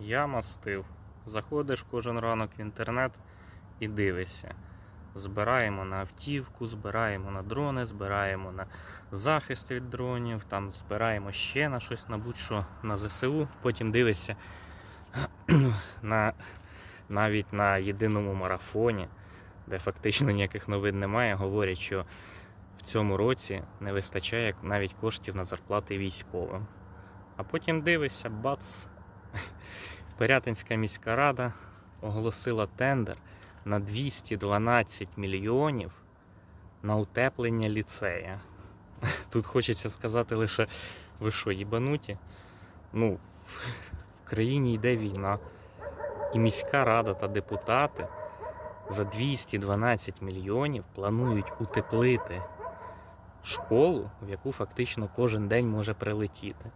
Я мастив. Заходиш кожен ранок в інтернет і дивишся. Збираємо на автівку, збираємо на дрони, збираємо на захист від дронів, там збираємо ще на щось, на будь-що на ЗСУ. Потім дивишся на, навіть на єдиному марафоні, де фактично ніяких новин немає, говорять, що в цьому році не вистачає навіть коштів на зарплати військовим. А потім дивишся, бац, Пирятинська міська рада оголосила тендер на 212 мільйонів на утеплення ліцея. Тут хочеться сказати лише, ви що, їбануті? Ну, в країні йде війна, і міська рада та депутати за 212 мільйонів планують утеплити школу, в яку фактично кожен день може прилетіти.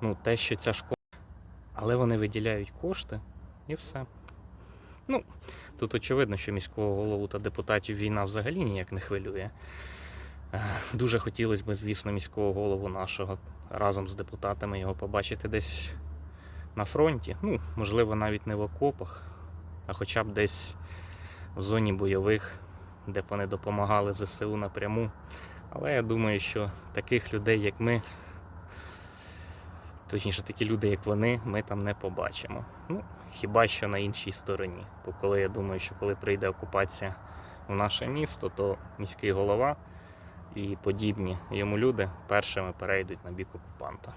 Ну, те, що ця школа. Але вони виділяють кошти і все. Ну, тут очевидно, що міського голову та депутатів війна взагалі ніяк не хвилює. Е, Дуже хотілося б, звісно, міського голову нашого разом з депутатами його побачити десь на фронті. Ну, можливо, навіть не в окопах, а хоча б десь в зоні бойових, де б вони допомагали ЗСУ напряму. Але я думаю, що таких людей, як ми, точніше, такі люди, як вони, ми там не побачимо. Ну, хіба що на іншій стороні. Бо коли я думаю, що коли прийде окупація в наше місто, то міський голова і подібні йому люди першими перейдуть на бік окупанта.